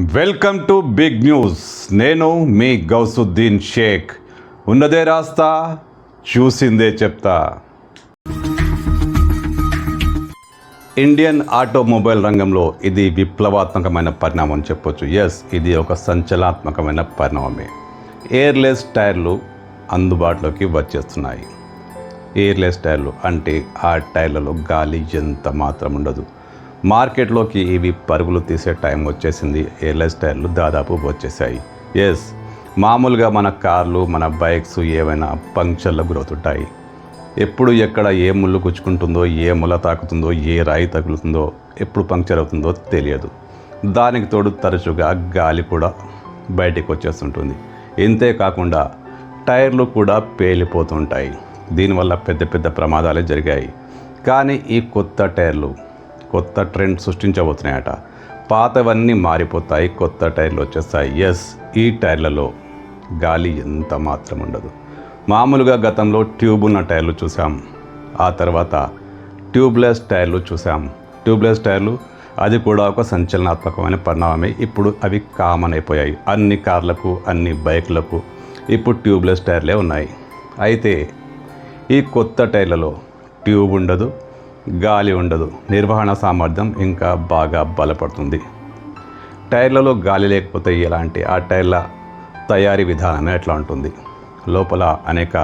Welcome to big news. నేను మీ గౌసుద్దీన్ షేక్. ఉన్నదే రాస్తా చూసిందే చెప్తా. ఇండియన్ ఆటోమొబైల్ రంగంలో ఇది విప్లవాత్మకమైన పరిణామం చెప్పొచ్చు. ఎస్ ఇది ఒక సంచలనాత్మకమైన పరిణామమే. ఎయిర్లెస్ టైర్లు అందుబాటులోకి వచ్చేస్తున్నాయి. ఎయిర్లెస్ టైర్లు అంటే ఆ టైర్లలో గాలి ఎంత మాత్రం ఉండదు. మార్కెట్లోకి ఇవి పరుగులు తీసే టైం వచ్చేసింది. ఎయిర్లెస్ టైర్లు దాదాపు వచ్చేసాయి. ఎస్ మామూలుగా మన కార్లు మన బైక్స్ ఏవైనా పంక్చర్లకు గురవుతుంటాయి. ఎప్పుడు ఎక్కడ ఏ ముళ్ళు గుచ్చుకుంటుందో ఏ ముల తాకుతుందో ఏ రాయి తగులుతుందో ఎప్పుడు పంక్చర్ అవుతుందో తెలియదు. దానికి తోడు తరచుగా గాలి కూడా బయటికి వచ్చేస్తుంటుంది. ఇంతే కాకుండా టైర్లు కూడా పేలిపోతుంటాయి. దీనివల్ల పెద్ద పెద్ద ప్రమాదాలే జరిగాయి. కానీ ఈ కొత్త టైర్లు కొత్త ట్రెండ్ సృష్టించబోతున్నాయట. పాతవన్నీ మారిపోతాయి కొత్త టైర్లు వచ్చేస్తాయి. ఎస్ ఈ టైర్లలో గాలి ఎంత మాత్రం ఉండదు. మామూలుగా గతంలో ట్యూబ్ ఉన్న టైర్లు చూసాం ఆ తర్వాత ట్యూబ్లెస్ టైర్లు చూసాం ట్యూబ్లెస్ టైర్లు అది కూడా ఒక సంచలనాత్మకమైన పరిణామమే. ఇప్పుడు అవి కామన్ అయిపోయాయి. అన్ని కార్లకు అన్ని బైక్లకు ఇప్పుడు ట్యూబ్లెస్ టైర్లే ఉన్నాయి. అయితే ఈ కొత్త టైర్లలో ట్యూబ్ ఉండదు గాలి ఉండదు. నిర్వహణ సామర్థ్యం ఇంకా బాగా బలపడుతుంది. టైర్లలో గాలి లేకపోతే ఎలాంటి ఆ టైర్ల తయారీ విధానమే ఎట్లా ఉంటుంది. లోపల అనేక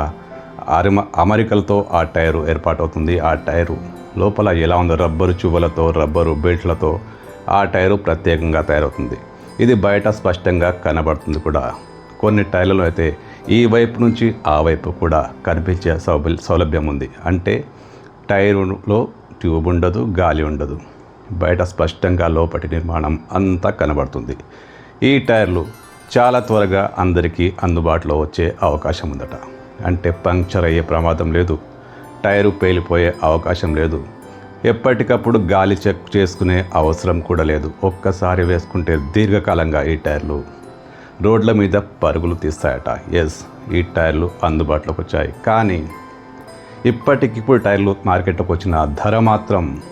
అరిమ అమరికలతో ఆ టైరు ఏర్పాటవుతుంది. ఆ టైరు లోపల ఎలా ఉందో రబ్బరు చువ్వలతో రబ్బరు బెల్ట్లతో ఆ టైరు ప్రత్యేకంగా తయారవుతుంది. ఇది బయట స్పష్టంగా కనబడుతుంది కూడా. కొన్ని టైర్లలో అయితే ఈ వైపు నుంచి ఆ వైపు కూడా కనిపించే సౌబ సౌలభ్యం ఉంది. అంటే టైరులో ట్యూబ్ ఉండదు గాలి ఉండదు. బయట స్పష్టంగా లోపటి నిర్మాణం అంతా కనబడుతుంది. ఈ టైర్లు చాలా త్వరగా అందరికీ అందుబాటులో వచ్చే అవకాశం ఉందట. అంటే పంక్చర్ అయ్యే ప్రమాదం లేదు. టైరు పేలిపోయే అవకాశం లేదు. ఎప్పటికప్పుడు గాలి చెక్ చేసుకునే అవసరం కూడా లేదు. ఒక్కసారి వేసుకుంటే దీర్ఘకాలంగా ఈ టైర్లు రోడ్ల మీద పరుగులు తీస్తాయట. ఎస్ ఈ టైర్లు అందుబాటులోకి వచ్చాయి. కానీ ఇప్పటికిప్పుడు టైర్లు మార్కెట్లోకి వచ్చిన ధర మాత్రం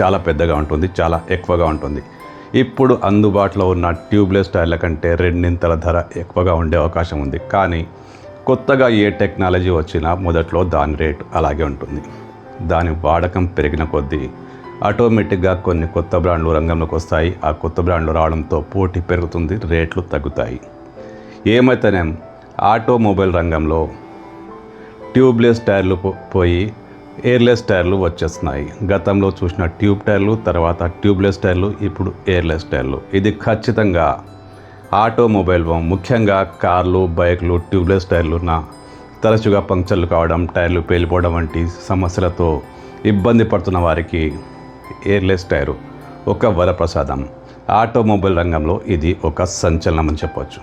చాలా పెద్దగా ఉంటుంది చాలా ఎక్కువగా ఉంటుంది. ఇప్పుడు అందుబాటులో ఉన్న ట్యూబ్లెస్ టైర్ల కంటే రెండింతల ధర ఎక్కువగా ఉండే అవకాశం ఉంది. కానీ కొత్తగా ఏ టెక్నాలజీ వచ్చినా మొదట్లో దాని రేటు అలాగే ఉంటుంది. దాని వాడకం పెరిగిన కొద్దీ ఆటోమేటిక్గా కొన్ని కొత్త బ్రాండ్లు రంగంలోకి వస్తాయి. ఆ కొత్త బ్రాండ్లు రావడంతో పోటీ పెరుగుతుంది రేట్లు తగ్గుతాయి. ఏమైతేనేం ఆటోమొబైల్ రంగంలో ట్యూబ్లెస్ టైర్లు పోయి ఎయిర్లెస్ టైర్లు వచ్చేస్తున్నాయి. గతంలో చూసిన ట్యూబ్ టైర్లు తర్వాత ట్యూబ్లెస్ టైర్లు ఇప్పుడు ఎయిర్లెస్ టైర్లు. ఇది ఖచ్చితంగా ఆటోమొబైల్ ముఖ్యంగా కార్లు బైక్లు ట్యూబ్లెస్ టైర్లు తరచుగా పంక్చర్లు కావడం టైర్లు పేలిపోవడం వంటి సమస్యలతో ఇబ్బంది పడుతున్న వారికి ఎయిర్లెస్ టైరు ఒక వరప్రసాదం. ఆటోమొబైల్ రంగంలో ఇది ఒక సంచలనం అని చెప్పవచ్చు